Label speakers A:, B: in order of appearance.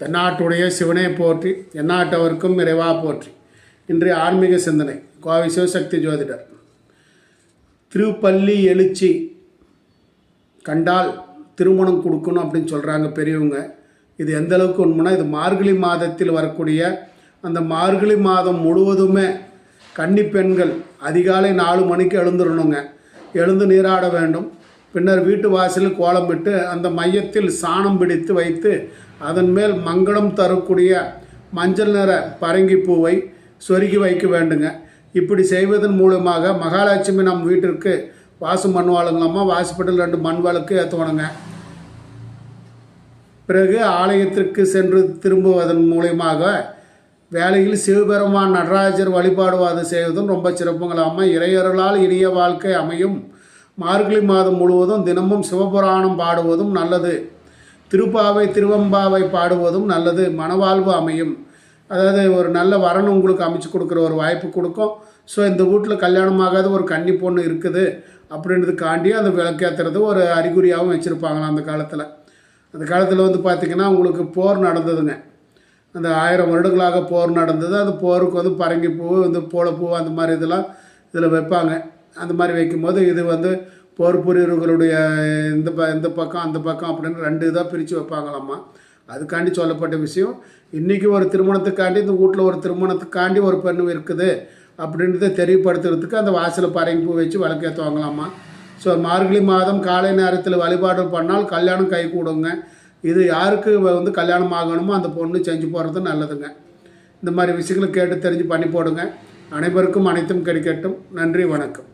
A: தென்னாட்டுடைய சிவனை போற்றி எந்நாட்டவர்க்கும் இறைவா போற்றி. இன்றைய ஆன்மீக சிந்தனை கோவை சிவசக்தி ஜோதிடர். திருப்பள்ளி எழுச்சி கண்டால் திருமணம் கொடுக்கணும் அப்படின்னு சொல்கிறாங்க பெரியவங்க. இது எந்த அளவுக்கு உண்மைனா இது மார்கழி மாதத்தில் வரக்கூடிய அந்த மார்கழி மாதம் முழுவதுமே கன்னி பெண்கள் அதிகாலை நாலு மணிக்கு எழுந்துடணுங்க எழுந்து நீராட வேண்டும். பின்னர் வீட்டு வாசலில் கோலமிட்டு அந்த மையத்தில் சாணம் பிடித்து வைத்து அதன் மேல் மங்களம் தரக்கூடிய மஞ்சள் நிற பரங்கி பூவை சொருகி வைக்க வேண்டுங்க. இப்படி செய்வதன் மூலமாக மகாலட்சுமி நம் வீட்டிற்கு வாசு பண்ணுவாளுங்களாம்மா வாசப்பட்டில் ரெண்டு மண் வழக்கு ஏற்றுவணுங்க பிறகு ஆலயத்திற்கு சென்று திரும்புவதன் மூலியமாக வேலையில் சிவபெருமான் நடராஜர் வழிபாடுவாது செய்வதும் ரொம்ப சிறப்புங்களாமா. இறையர்களால் இனிய வாழ்க்கை அமையும். மார்கழி மாதம் முழுவதும் தினமும் சிவபுராணம் பாடுவதும் நல்லது. திருப்பாவை திருவம்பாவை பாடுவதும் நல்லது. மனவாழ்வு அமையும். அதாவது ஒரு நல்ல வரன் உங்களுக்கு அமைச்சு கொடுக்குற ஒரு வாய்ப்பு கொடுக்கும். ஸோ இந்த வீட்டில் கல்யாணமாகாத ஒரு கன்னி பொண்ணு இருக்குது. அப்படின்றதுக்காண்டி அந்த விளக்கேற்றுறது ஒரு அறிகுறியாகவும் வச்சுருப்பாங்களாம் அந்த காலத்தில். அந்த காலத்தில் வந்து பார்த்திங்கன்னா உங்களுக்கு போர் நடந்ததுங்க. அந்த ஆயிரம் வருடங்களாக போர் நடந்தது. அந்த போருக்கு வந்து பரங்கி பூ இந்த பூ அந்த மாதிரி இதெல்லாம் இதில் வைப்பாங்க. அந்த மாதிரி வைக்கும்போது இது வந்து போர் புரியர்களுடைய இந்த ப இந்த பக்கம் அந்த பக்கம் அப்படின்னு ரெண்டு இதாக பிரித்து வைப்பாங்களாம்மா. அதுக்காண்டி சொல்லப்பட்ட விஷயம். இன்றைக்கி ஒரு திருமணத்துக்காண்டி இந்த வீட்டில் ஒரு திருமணத்துக்காண்டி ஒரு பெண் இருக்குது அப்படின்றத தெரியப்படுத்துறதுக்கு அந்த வாசலில் பறையும் பூ வச்சு விளக்கேற்றுவாங்களாம்மா ஸோ மார்கழி மாதம் காலை நேரத்தில் வழிபாடு பண்ணால் கல்யாணம் கை கூடுங்க. இது யாருக்கு வந்து கல்யாணம் ஆகணுமோ அந்த பொண்ணு செஞ்சு போகிறது நல்லதுங்க. இந்த மாதிரி விஷயங்களை கேட்டு தெரிஞ்சு பண்ணி போடுங்க. அனைவருக்கும் அனைத்தும் கிடைக்கட்டும். நன்றி வணக்கம்.